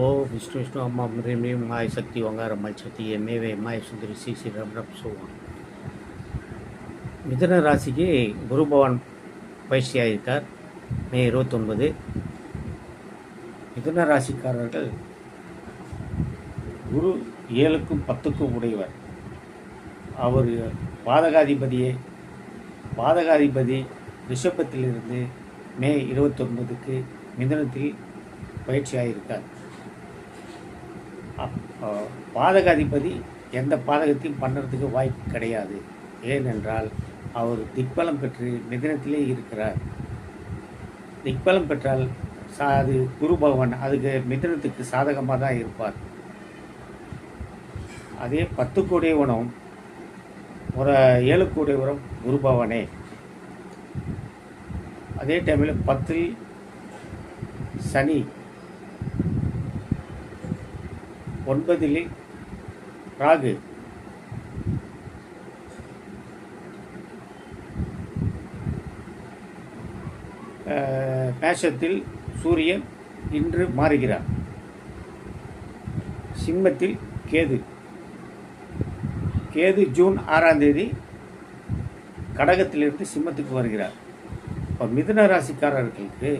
ஓ விஷ்ணு விஷ்ணு அம்மா ஹ்ரீம் ஹ்ரீம் மாய் சக்தி ஒங்கார மாய் சக்தி எம்ஏவே மாய் சுந்தரி ஸ்ரீ ஸ்ரீ ரம்ரம் ரம் மிதன ராசிக்கு குரு பகவான் பயிற்சியாக இருக்கார் மே இருபத்தொன்பது. மிதன ராசிக்காரர்கள் குரு ஏழுக்கும் பத்துக்கும் உடையவர். அவர் பாதகாதிபதியே. பாதகாதிபதி ரிஷபத்திலிருந்து மே இருபத்தொன்பதுக்கு மிதனத்தில் பயிற்சியாக இருக்கார் பாதகாதிபதி எந்த பாதகத்தையும் பண்ணுறதுக்கு வாய்ப்பு கிடையாது. ஏனென்றால் அவர் திக்பலம் பெற்று மிதனத்திலே இருக்கிறார். திக்பலம் பெற்றால் சா அது குரு பகவான் அதுக்கு மிதனத்துக்கு சாதகமாக தான் இருப்பார். அதே பத்து கூடியவனும் ஒரு ஏழு கூடியவரும் குரு பகவானே. அதே டைமில் பத்தில் சனி ஒன்பதில் ராகு. மேஷத்தில் சூரியன் இன்று மாறுகிறார். சிம்மத்தில் கேது. கேது ஜூன் ஆறாம் தேதி கடகத்திலிருந்து சிம்மத்துக்கு வருகிறார். இப்போ மிதுன ராசிக்காரர்களுக்கு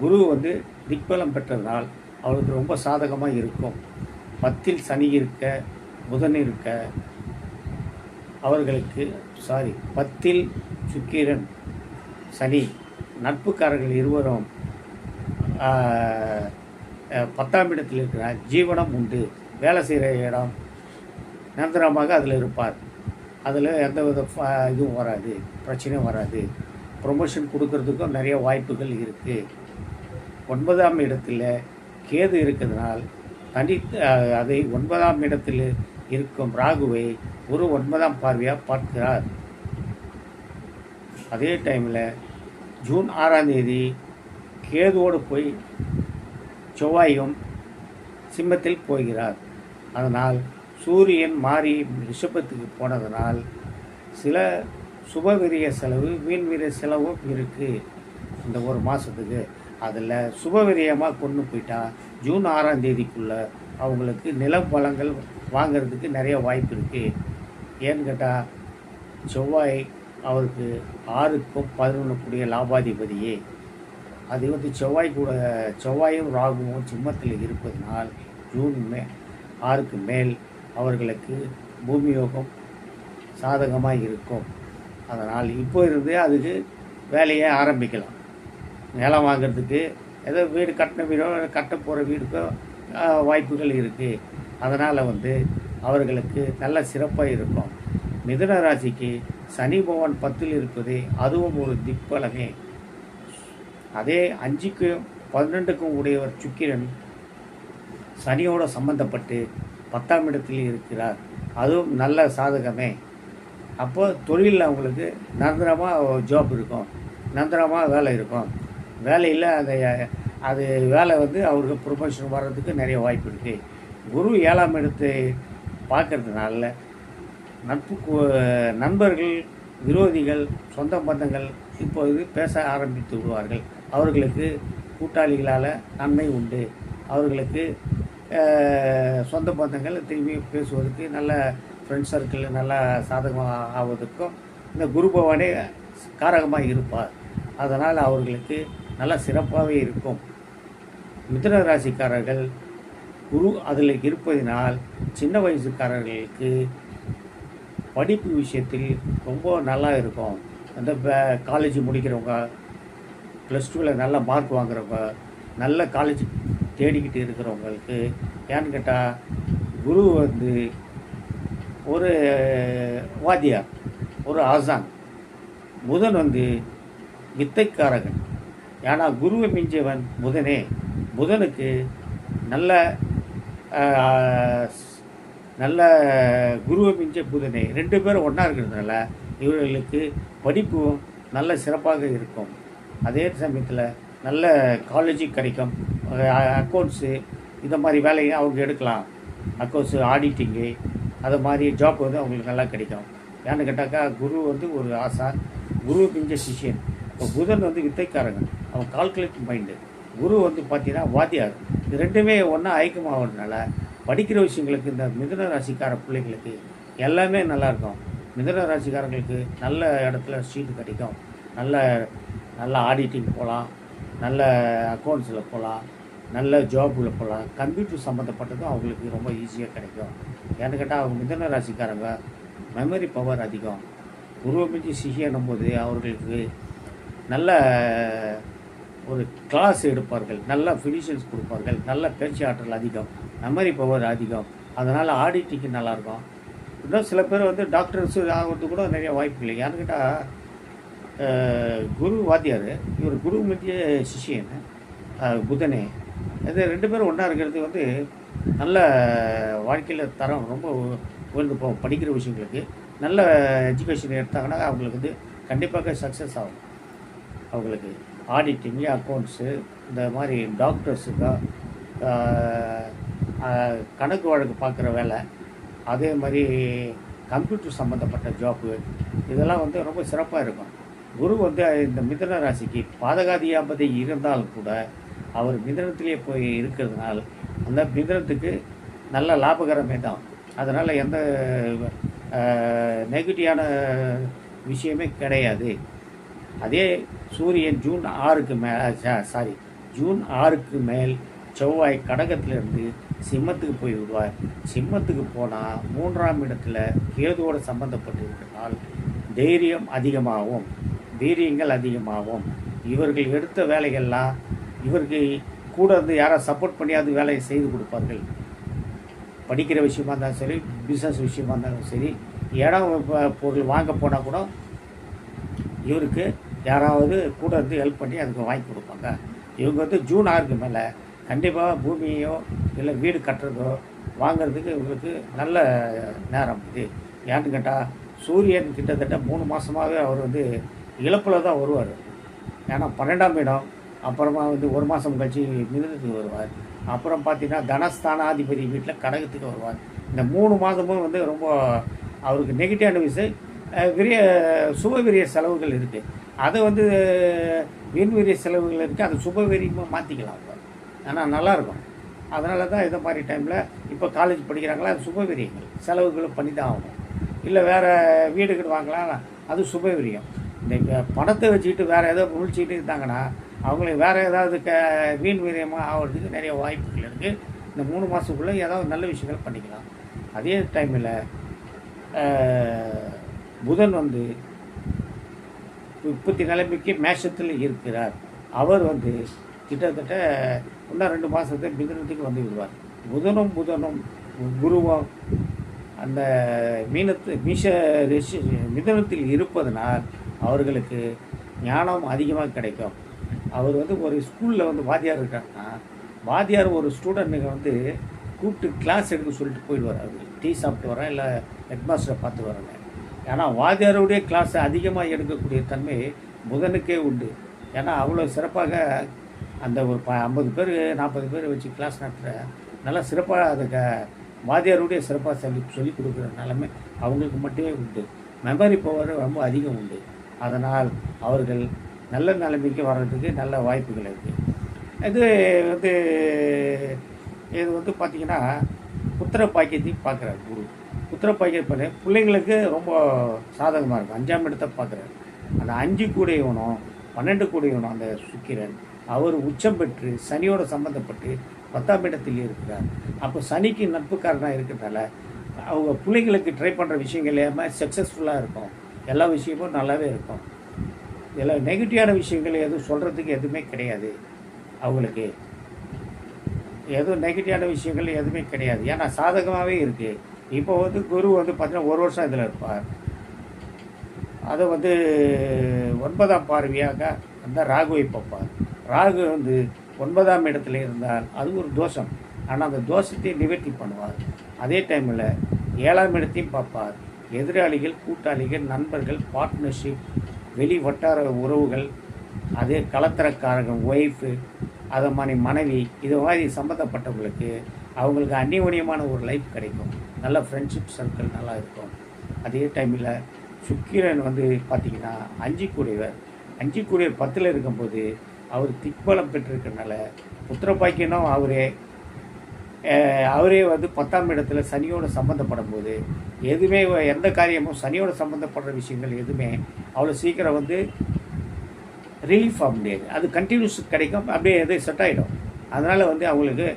குரு வந்து திக்பலம் பெற்றதால் அவளுக்கு ரொம்ப சாதகமாக இருக்கும். பத்தில் சனி இருக்க புதன் இருக்க அவர்களுக்கு சாரி பத்தில் சுக்கிரன் சனி நட்புக்காரர்கள் இருவரும் பத்தாம் இடத்தில் இருக்கிற ஜீவனம் உண்டு. வேலை செய்கிற இடம் நிரந்தரமாக அதில் இருப்பார். அதில் எந்த வித ஃப- இதுவும் வராது. பிரச்சனையும் வராது. ப்ரொமோஷன் கொடுக்கறதுக்கும் நிறைய வாய்ப்புகள் இருக்குது ஒன்பதாம் இடத்துல கேது இருக்கிறதுனால் தனி அதை ஒன்பதாம் இடத்தில் இருக்கும் ராகுவை ஒரு ஒன்பதாம் பார்வையாக பார்க்கிறார். அதே டைமில் ஜூன் ஆறாம் தேதி கேதுவோடு போய் செவ்வாயும் சிம்மத்தில் போகிறார். அதனால் சூரியன் மாறி ரிஷபத்துக்கு போனதனால் சில சுபவிரிய செலவு வீண்வீரிய வீர செலவும் இருக்குது இந்த ஒரு மாதத்துக்கு அதில் சுபவிரியமாக கொண்டு போயிட்டா ஜூன் ஆறாம் தேதிக்குள்ளே அவங்களுக்கு நில பலங்கள் வாங்கிறதுக்கு நிறைய வாய்ப்பு இருக்குது ஏன்னு கேட்டால் செவ்வாய் அவருக்கு ஆறுக்கும் பதினொன்று கூடிய லாபாதிபதியே. அது வந்து செவ்வாய் கூட செவ்வாயும் ராகுவும் சிம்மத்தில் இருப்பதனால் ஜூன் மே ஆறுக்கு மேல் அவர்களுக்கு பூமி யோகம் சாதகமாக இருக்கும். அதனால் இப்போ இருந்தே அதுக்கு வேலையை ஆரம்பிக்கலாம். நிலம் வாங்குறதுக்கு ஏதோ வீடு கட்டின வீடோ கட்ட போகிற வீடுக்கோ வாய்ப்புகள் இருக்குது அதனால் வந்து அவர்களுக்கு நல்ல சிறப்பாக இருக்கும். மிதுன ராசிக்கு சனி பகவான் பத்தில் இருப்பது அதுவும் ஒரு திக்பலமே. அதே அஞ்சுக்கும் பன்னெண்டுக்கும் உடையவர் சுக்கிரன் சனியோடு சம்பந்தப்பட்டு பத்தாம் இடத்தில் இருக்கிறார். அதுவும் நல்ல சாதகமே. அப்போது தொழிலில் அவங்களுக்கு நிரந்தரமாக ஜாப் இருக்கும். நிரந்தரமாக வேலை இருக்கும். வேலையில் அதை அது வேலை வந்து அவருக்கு ப்ரொமோஷன் வர்றதுக்கு நிறைய வாய்ப்பு இருக்குது குரு ஏழாம் இடத்தை பார்க்கறதுனால நட்பு நண்பர்கள் விரோதிகள் சொந்த பந்தங்கள் இப்போது பேச ஆரம்பித்து விடுவார்கள். அவர்களுக்கு கூட்டாளிகளால் நன்மை உண்டு. அவர்களுக்கு சொந்த பந்தங்கள் திரும்பி பேசுவதற்கு நல்ல ஃப்ரெண்ட்ஸ் சர்க்கிள் நல்லா சாதகமாக ஆவதற்கும் இந்த குரு பவானே காரகமாக இருப்பார். அதனால் அவர்களுக்கு நல்லா சிறப்பாகவே இருக்கும். மிதுன ராசிக்காரர்கள் குரு அதில் இருப்பதினால் சின்ன வயசுக்காரர்களுக்கு படிப்பு விஷயத்தில் ரொம்ப நல்லா இருக்கும். அந்த காலேஜ் முடிக்கிறவங்க ப்ளஸ் டூவில் நல்ல மார்க் வாங்குறவங்க நல்ல காலேஜ் தேடிக்கிட்டு இருக்கிறவங்களுக்கு ஏன்னு கேட்டால் குரு வந்து ஒரு வாத்தியார் ஒரு ஆசான். புதன் வந்து வித்தைக்காரகன். ஏன்னா குருவை மிஞ்சவன் புதனே. புதனுக்கு நல்ல நல்ல குருவை மிஞ்ச புதனே. ரெண்டு பேரும் ஒன்றா இருக்கிறதுனால இவர்களுக்கு படிப்பும் நல்ல சிறப்பாக இருக்கும். அதே சமயத்தில் நல்ல காலேஜும் கிடைக்கும். அக்கௌண்ட்ஸு இந்த மாதிரி வேலையை அவங்க எடுக்கலாம். அக்கௌண்ட்ஸு ஆடிட்டிங்கு அது மாதிரி ஜாப் வந்து அவங்களுக்கு நல்லா கிடைக்கும். ஏன்னு கேட்டாக்கா குரு வந்து ஒரு ஆசான் குரு பிஞ்ச சிஷியன். இப்போ புதன் வந்து வித்தைக்காரங்க அவன் கால்குலேட் மைண்டு குரு வந்து பார்த்தீங்கன்னா வாத்தியார். இது ரெண்டுமே ஒன்றா ஐக்கியமாகிறதுனால படிக்கிற விஷயங்களுக்கு இந்த மிதுன ராசிக்கார பிள்ளைங்களுக்கு எல்லாமே நல்லாயிருக்கும் மிதுன ராசிக்காரங்களுக்கு நல்ல இடத்துல சீட்டு கிடைக்கும். நல்ல நல்ல ஆடிட்டிங் போகலாம் நல்ல அக்கௌண்ட்ஸில் போகலாம் நல்ல ஜாப்பில் போகலாம் கம்ப்யூட்டர் சம்மந்தப்பட்டதும் அவங்களுக்கு ரொம்ப ஈஸியாக கிடைக்கும். ஏன்னு கேட்டால் அவங்க மிதுன ராசிக்காரங்க மெமரி பவர் அதிகம். உருவமிஞ்சி சிகியனும் போது அவர்களுக்கு நல்ல ஒரு கிளாஸ் எடுப்பார்கள் நல்ல ஃபினிஷன்ஸ் கொடுப்பார்கள் நல்ல பேச்சு ஆற்றல் அதிகம் மெமரி பவர் அதிகம். அதனால் ஆடிட்டிங்கு நல்லாயிருக்கும் இன்னும் சில பேர் வந்து டாக்டர்ஸ் ஆகிறது கூட நிறைய வாய்ப்பு இல்லை. ஏன்னு கேட்டால் குரு வாத்தியார் இவர் குரு மத்திய சிஷியன் புதனே. இது ரெண்டு பேரும் ஒன்றா இருக்கிறது வந்து நல்ல வாழ்க்கையில் தரம் ரொம்ப உயர்ந்து போகும் படிக்கிற விஷயங்களுக்கு. நல்ல எஜுகேஷன் எடுத்தாங்கன்னா அவங்களுக்கு வந்து கண்டிப்பாக சக்ஸஸ் ஆகும். அவங்களுக்கு. ஆடிட்டிங் அக்கௌண்ட்ஸு இந்த மாதிரி டாக்டர்ஸுக்கா கணக்கு வழக்கு பார்க்குற வேலை. அதே மாதிரி கம்ப்யூட்டர் சம்மந்தப்பட்ட ஜாப்பு. இதெல்லாம் வந்து ரொம்ப சிறப்பாக இருக்கும். குரு வந்து இந்த மிதன ராசிக்கு பாதகாதியாபதி இருந்தாலும் கூட அவர் மிதனத்திலே போய் இருக்கிறதுனால அந்த மிதனத்துக்கு நல்ல லாபகரமே தான். அதனால் எந்த நெகட்டிவான விஷயமே கிடையாது. அதே சூரியன் ஜூன் ஆறுக்கு மேலே சாரி ஜூன் ஆறுக்கு மேல் செவ்வாய் கடகத்திலிருந்து சிம்மத்துக்கு போய் விடுவார். சிம்மத்துக்கு போனால் மூன்றாம் இடத்துல கேதுவோடு சம்பந்தப்பட்டிருக்கிறதால் தைரியம் அதிகமாகும். வீரியங்கள் அதிகமாகும். இவர்கள் எடுத்த வேலைகள்லாம் இவருக்கு கூட இருந்து யாரை சப்போர்ட் பண்ணியாவது வேலையை செய்து கொடுப்பார்கள். படிக்கிற விஷயமா இருந்தாலும் சரி பிஸ்னஸ் விஷயமா இருந்தாலும் சரி இடம் பொருள் வாங்க போனால் கூட இவருக்கு யாராவது கூட இருந்து ஹெல்ப் பண்ணி அதுக்கு வாங்கி கொடுப்பாங்க. இவங்க வந்து ஜூன் ஆறுக்கு மேலே கண்டிப்பாக பூமியோ இல்லை வீடு கட்டுறதோ வாங்குறதுக்கு இவங்களுக்கு நல்ல நேரம் இது. ஏன்னு கேட்டால் சூரியன் கிட்டத்தட்ட மூணு மாதமாகவே அவர் வந்து இழப்பில் தான் வருவார். ஏன்னா பன்னெண்டாம் இடம் அப்புறமா வந்து ஒரு மாதம் கழிச்சு மிருதத்துக்கு வருவார். அப்புறம் பார்த்தீங்கன்னா தனஸ்தானாதிபதி வீட்டில் கடகத்துக்கு வருவார். இந்த மூணு மாதமும் வந்து ரொம்ப அவருக்கு நெகட்டிவ் அனுபவிச்சு விரிய சுப விரிய செலவுகள் இருக்குது அதை வந்து வீண் விரிய செலவுகள் இருக்குது அதை சுபவெறியமாக மாற்றிக்கலாம் அவங்க ஆனால் நல்லாயிருக்கும் அதனால தான் இதை மாதிரி டைமில் இப்போ காலேஜ் படிக்கிறாங்களா அது சுபவிரியங்கள் செலவுகளும் பண்ணி தான் ஆகணும். இல்லை வேறு வீடு கிட்ட வாங்கலாம் அது சுபவெரியம் இந்த பணத்தை வச்சுக்கிட்டு வேறு ஏதோ முழிச்சிக்கிட்டு இருந்தாங்கன்னா அவங்களுக்கு வேறு ஏதாவது க வீண் வீரியமாக ஆகிறதுக்கு நிறைய வாய்ப்புகள் இருக்குது இந்த மூணு மாதத்துக்குள்ளே ஏதாவது நல்ல விஷயங்கள் பண்ணிக்கலாம். அதே டைமில் புதன் வந்து உற்பத்தி நிலைமைக்கு மேஷத்தில் இருக்கிறார். அவர் வந்து கிட்டத்தட்ட இன்னும் ரெண்டு மாதத்தை மிதனத்துக்கு வந்து விடுவார். புதனும் புதனும் குருவும் அந்த மீனத்து மீஷ ரிஷி மிதனத்தில் இருப்பதனால் அவர்களுக்கு ஞானம் அதிகமாக கிடைக்கும். அவர் வந்து ஒரு ஸ்கூலில் வந்து வாத்தியார் இருக்காருன்னா வாத்தியார் ஒரு ஸ்டூடெண்ட்டுங்க வந்து கூப்பிட்டு கிளாஸ் எடுக்க சொல்லிட்டு போயிடுவார். அவர் டீ சாப்பிட்டு வரேன் இல்லை ஹெட்மாஸ்டரை பார்த்து வரேன் ஏன்னா வாத்தியாருடைய கிளாஸ் அதிகமாக எடுக்கக்கூடிய தன்மை புதனுக்கே உண்டு. ஏன்னா அவ்வளோ சிறப்பாக அந்த ஒரு ப ஐம்பது பேர் நாற்பது பேர் வச்சு கிளாஸ் நடத்துகிற நல்லா சிறப்பாக அதுக்கு வாத்தியாருடைய சிறப்பாக சொல்லி சொல்லி கொடுக்குற நிலைமை அவங்களுக்கு மட்டுமே உண்டு. மெமரி பவர் ரொம்ப அதிகம் உண்டு. அதனால் அவர்கள் நல்ல நிலைமைக்கு வர்றதுக்கு நல்ல வாய்ப்புகள் இருக்குது இது வந்து இது வந்து பார்த்திங்கன்னா புத்திர பாக்கியத்தையும் பார்க்குறாரு குரு. புத்திர பிள்ளைங்களுக்கு ரொம்ப சாதகமாக இருக்கும். அஞ்சாம் இடத்தை பார்க்குறாரு அந்த அஞ்சு கூடையவனும் பன்னெண்டு கூடையவனும் அந்த சுக்கிரன். அவர் உச்சம் பெற்று சனியோட சம்மந்தப்பட்டு பத்தாம் இடத்தில் இருக்கிறார். அப்போ சனிக்கு நட்புக்காரனாக இருக்கிறதால அவங்க பிள்ளைங்களுக்கு ட்ரை பண்ணுற விஷயங்கள் எல்லாமே சக்ஸஸ்ஃபுல்லாக இருக்கும். எல்லா விஷயமும் நல்லாவே இருக்கும். எல்லா நெகட்டிவான விஷயங்கள் எதுவும் சொல்கிறதுக்கு எதுவுமே கிடையாது அவங்களுக்கு. எதுவும் நெகட்டிவான விஷயங்கள் எதுவுமே கிடையாது. ஏன்னா சாதகமாகவே இருக்குது இப்போ வந்து குரு வந்து பார்த்தீங்கன்னா ஒரு வருஷம் இதில் இருப்பார். அதை வந்து ஒன்பதாம் பார்வையாக அந்த ராகுவை பார்ப்பார் ராகு வந்து ஒன்பதாம் இடத்துல இருந்தால் அது ஒரு தோஷம். ஆனால் அந்த தோஷத்தை நிவர்த்தி பண்ணுவார். அதே டைமில் ஏழாம் இடத்தையும் பார்ப்பார். எதிராளிகள் கூட்டாளிகள் நண்பர்கள் பார்ட்னர்ஷிப் வெளி வட்டார உறவுகள் அதே கலத்தரக்காரங்க ஒய்ஃபு அதை மாதிரி மனைவி இது மாதிரி சம்மந்தப்பட்டவங்களுக்கு அவங்களுக்கு அந்நியோன்யமான ஒரு லைஃப் கிடைக்கும். நல்ல ஃப்ரெண்ட்ஷிப் சர்க்கிள் நல்லா இருக்கும். அதே டைமில் சுக்கிரன் வந்து பார்த்திங்கன்னா அஞ்சு கூடியவர் அஞ்சு கூடியவர் பத்தில் இருக்கும்போது அவர் திக்பலம் பெற்றிருக்கனால புத்திர பாக்கியனும் அவரே அவரே வந்து பத்தாம் இடத்துல சனியோட சம்மந்தப்படும் போது எதுவுமே எந்த காரியமும் சனியோட சம்மந்தப்படுற விஷயங்கள் எதுவுமே அவ்வளோ சீக்கிரம் வந்து ரிலீஃப் ஆக முடியாது. அது கண்டினியூஸ் கிடைக்கும் அப்படியே எது செட் ஆகிடும் அதனால் வந்து அவங்களுக்கு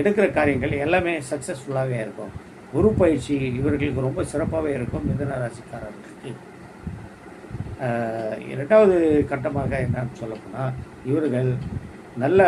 எடுக்கிற காரியங்கள் எல்லாமே சக்ஸஸ்ஃபுல்லாகவே இருக்கும். குரு பயிற்சி இவர்களுக்கு ரொம்ப சிறப்பாகவே இருக்கும் மிதன ராசிக்காரர்களுக்கு. இரண்டாவது கட்டமாக என்னன்னு சொல்லப்போனால் இவர்கள் நல்ல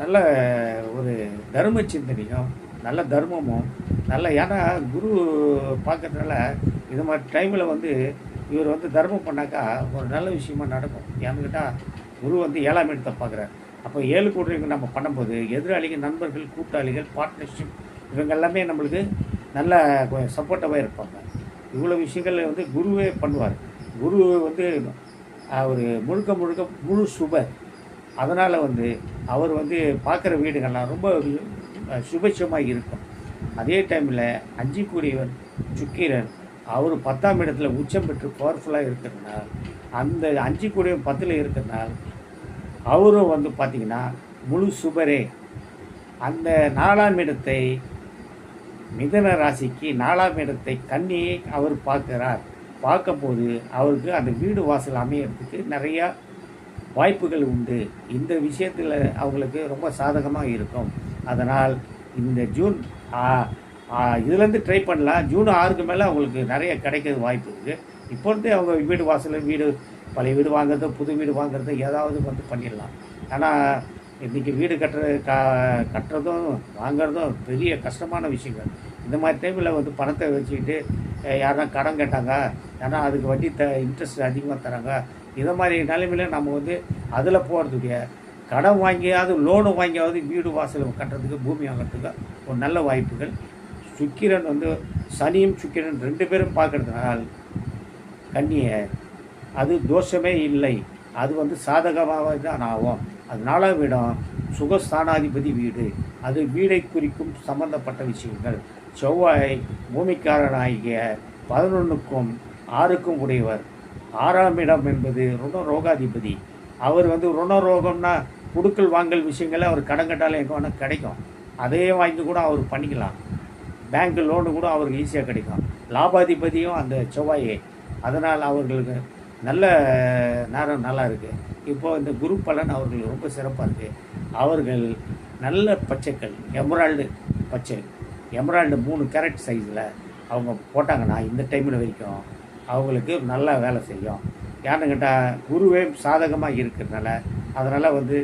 நல்ல ஒரு தர்ம சிந்தனையும் நல்ல தர்மமும் நல்ல ஏன்னா குரு பார்க்கறதுனால இது மாதிரி டைமில் வந்து இவர் வந்து தர்மம் பண்ணாக்கா ஒரு நல்ல விஷயமா நடக்கும். ஏன்னு கேட்டால் குரு வந்து ஏழாம் இடத்தை பார்க்குறாரு. அப்போ ஏழு கூட்டணிக்கு நம்ம பண்ணும்போது எதிராளிகள் நண்பர்கள் கூட்டாளிகள் பார்ட்னர்ஷிப் இவங்க எல்லாமே நம்மளுக்கு நல்ல சப்போர்ட்டாகவே இருப்பாங்க. இவ்வளோ விஷயங்கள் வந்து குருவே பண்ணுவார். குரு வந்து அவர் முழுக்க முழுக்க முழு சுபர் அதனால் வந்து அவர் வந்து பார்க்குற வீடுகள்லாம் ரொம்ப சுபட்சமாக இருக்கும். அதே டைமில் அஞ்சு கூடியவன் சுக்கிரன் அவர் பத்தாம் இடத்துல உச்சம் பெற்று பவர்ஃபுல்லாக இருக்கிறதுனால அந்த அஞ்சு கூடியவன் பத்தில் இருக்கிறதுனால அவரும் வந்து பார்த்திங்கன்னா முழு சுபரே. அந்த நாலாம் இடத்தை மிதன ராசிக்கு நாலாம் இடத்தை கண்ணியை அவர் பார்க்கிறார். பார்க்கும்போது அவருக்கு அந்த வீடு வாசல் அமையறதுக்கு நிறையா வாய்ப்புகள் உண்டு. இந்த விஷயத்தில் அவங்களுக்கு ரொம்ப சாதகமாக இருக்கும். அதனால் இந்த ஜூன் இதுலேருந்து ட்ரை பண்ணலாம். ஜூன் ஆறுக்கு மேலே அவங்களுக்கு நிறைய கிடைக்கிறது வாய்ப்பு இருக்குது இப்போ அவங்க வீடு வாசல் வீடு பழைய வீடு வாங்குறது புது வீடு வாங்குறது ஏதாவது வந்து பண்ணிடலாம். ஆனால் இன்றைக்கி வீடு கட்டுற க கட்டுறதும் வாங்குறதும் பெரிய கஷ்டமான விஷயங்கள். இந்த மாதிரி டைமில் வந்து பணத்தை வச்சுக்கிட்டு அஹ், யாருன்னா கடன் கேட்டாங்க ஏன்னா அதுக்கு வட்டி த இன்ட்ரெஸ்ட் அதிகமாக தராங்க. இதை மாதிரி நிலைமையில நம்ம வந்து அதில் போகிறதுடைய கடன் வாங்கியாவது லோனு வாங்கியாவது வீடு வாசல் கட்டுறதுக்கு பூமி வாங்குறதுக்கு ஒரு நல்ல வாய்ப்புகள். சுக்கிரன் வந்து சனியும் சுக்கிரன் ரெண்டு பேரும் பார்க்கறதுனால் கண்ணியை அது தோஷமே இல்லை. அது வந்து சாதகமாக தான் ஆகும். அதனால விடம் சுகஸ்தானாதிபதி வீடு. அது வீடை குறிக்கும் சம்பந்தப்பட்ட விஷயங்கள். செவ்வாய் பூமிக்காரனாகிய பதினொன்றுக்கும் ஆறுக்கும் உடையவர். ஆறாம் இடம் என்பது ருணரோகாதிபதி அவர் வந்து ருணரோகம்னா குடுக்கல் வாங்கல் விஷயங்களை அவர் கடன் கட்டாலும் எங்கே வேணால் கிடைக்கும். அதையே வாங்கி கூட அவர் பண்ணிக்கலாம். பேங்க் லோனு கூட அவருக்கு ஈஸியாக கிடைக்கும். லாபாதிபதியும் அந்த செவ்வாயே. அதனால் அவர்களுக்கு நல்ல நேரம் நல்லா இருக்குது இப்போது இந்த குரு பலன் அவர்களுக்கு ரொம்ப சிறப்பாக இருக்குது அவர்கள் நல்ல பச்சைக்கள் எமரால்டு பச்சை. எமரால்டு மூணு கேரட் சைஸில் அவங்க போட்டாங்கன்னா இந்த டைமில் வரைக்கும் அவங்களுக்கு நல்லா வேலை செய்யும். ஏன்னு கேட்டால் குருவே சாதகமாக இருக்கிறதுனால அதனால் வந்து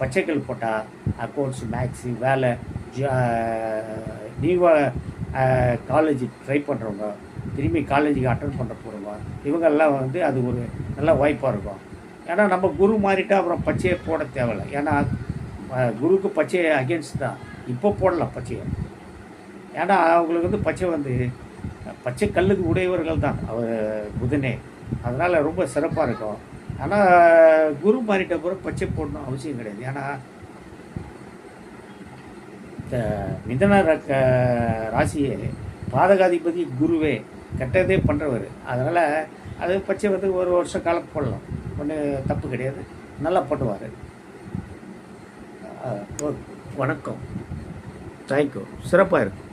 பச்சைக்கல் போட்டால் அக்கௌண்ட்ஸ் மேக்ஸு வேலை நியூவாக காலேஜ் ட்ரை பண்ணுறவங்க திரும்பி காலேஜுக்கு அட்டன் பண்ண போகிறவங்க இவங்கெல்லாம் வந்து அது ஒரு நல்ல வாய்ப்பாக இருக்கும். ஏன்னா நம்ம குரு மாறிட்டால் அப்புறம் பச்சையை போட தேவையில்லை. ஏன்னா குருக்கு பச்சையை அகேன்ஸ்ட் தான். இப்போ போடலாம் பச்சையை. ஏன்னா அவங்களுக்கு வந்து பச்சை வந்து பச்சை கல்லுக்கு உடையவர்கள் தான் அவர் புதனே. அதனால் ரொம்ப சிறப்பாக இருக்கும். ஆனால் குரு மாறிட்ட பிறகு பச்சை போடணும் அவசியம் கிடையாது. ஏன்னா இந்த மிதன ரக்க ராசியே பாதகாதிபதி குருவே கெட்டதே பண்ணுறவர் அதனால் அது பச்சை வந்து ஒரு வருஷம் காலம் போடலாம். ஒன்றும் தப்பு கிடையாது. நல்லா போட்டுவார். வணக்கம். தேங்க்யூ சிறப்பாக இருக்கும்